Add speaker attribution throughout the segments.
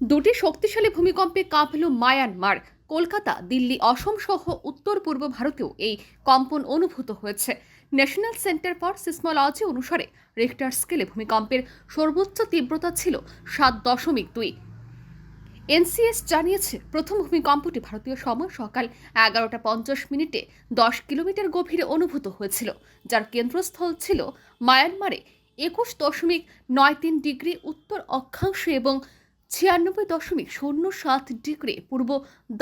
Speaker 1: দুটি শক্তিশালী ভূমিকম্পে কাঁপল মায়ানমার। কলকাতা, দিল্লি, অসম সহ উত্তর পূর্ব ভারতেও এই কম্পন অনুভূত হয়েছে। ন্যাশনাল সেন্টার ফর সিসমোলজি অনুসারে রিক্টার স্কেলে ভূমিকম্পের সর্বোচ্চ তীব্রতা ছিল সাত দশমিক দুই। এনসিএস জানিয়েছে, প্রথম ভূমিকম্পটি ভারতীয় সময় সকাল এগারোটা পঞ্চাশ মিনিটে দশ কিলোমিটার গভীরে অনুভূত হয়েছিল, যার কেন্দ্রস্থল ছিল মায়ানমারে একুশ দশমিক নয় তিন ডিগ্রি উত্তর অক্ষাংশে এবং ছিয়ানব্বই দশমিক শূন্য সাত ডিগ্রি পূর্ব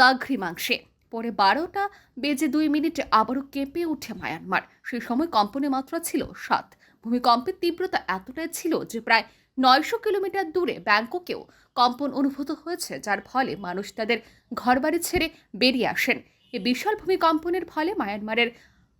Speaker 1: দাঘ্রিমাংশে। পরে বারোটা বেজে দুই মিনিটে আবারও কেঁপে ওঠে মায়ানমার। সেই সময় কম্পনের মাত্রা ছিল সাত। ভূমিকম্পের তীব্রতা এতটাই ছিল যে প্রায় নয়শো কিলোমিটার দূরে ব্যাংককেও কম্পন অনুভূত হয়েছে, যার ফলে মানুষ তাদের ঘরবাড়ি ছেড়ে বেরিয়ে আসেন। এই বিশাল ভূমিকম্পনের ফলে মায়ানমারের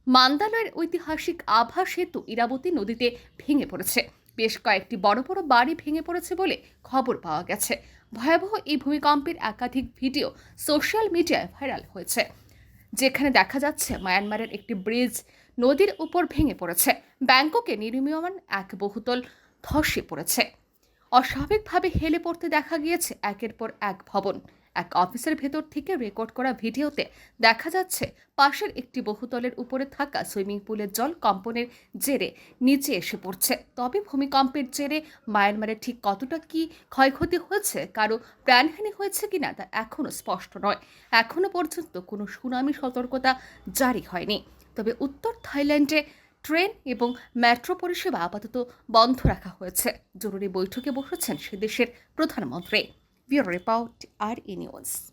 Speaker 1: মান্দালয়ের ঐতিহাসিক আভা সেতু ইরাবতী নদীতে ভেঙে পড়েছে। বেশ কয়েকটি বড় বড় বাড়ি ভেঙে পড়েছে বলে খবর পাওয়া গেছে। ভয়াবহ এই ভূমিকম্পের একাধিক ভিডিও সোশ্যাল মিডিয়ায় ভাইরাল হয়েছে। যেখানে দেখা যাচ্ছে মায়ানমারের একটি ব্রিজ নদীর উপর ভেঙে পড়েছে। ব্যাংককে নির্মীয়মান এক বহুতল ধসে পড়েছে। অস্বাভাবিকভাবে হেলে পড়তে দেখা গিয়েছে একের পর এক ভবন। এক অফিসের ভেতর থেকে রেকর্ড করা ভিডিওতে দেখা যাচ্ছে পাশের একটি বহুতলের উপরে থাকা সুইমিং পুলের জল কম্পনের জেরে নিচে এসে পড়ছে। তবে ভূমিকম্পের জেরে মায়ানমারে ঠিক কতটা কি ক্ষয়ক্ষতি হয়েছে, কারও প্রাণহানি হয়েছে কিনা তা এখনও স্পষ্ট নয়। এখনও পর্যন্ত কোনো সুনামি সতর্কতা জারি হয়নি। তবে উত্তর থাইল্যান্ডে ট্রেন এবং মেট্রো পরিষেবা আপাতত বন্ধ রাখা হয়েছে। জরুরি বৈঠকে বসেছেন সে দেশের প্রধানমন্ত্রী। We report out our universe.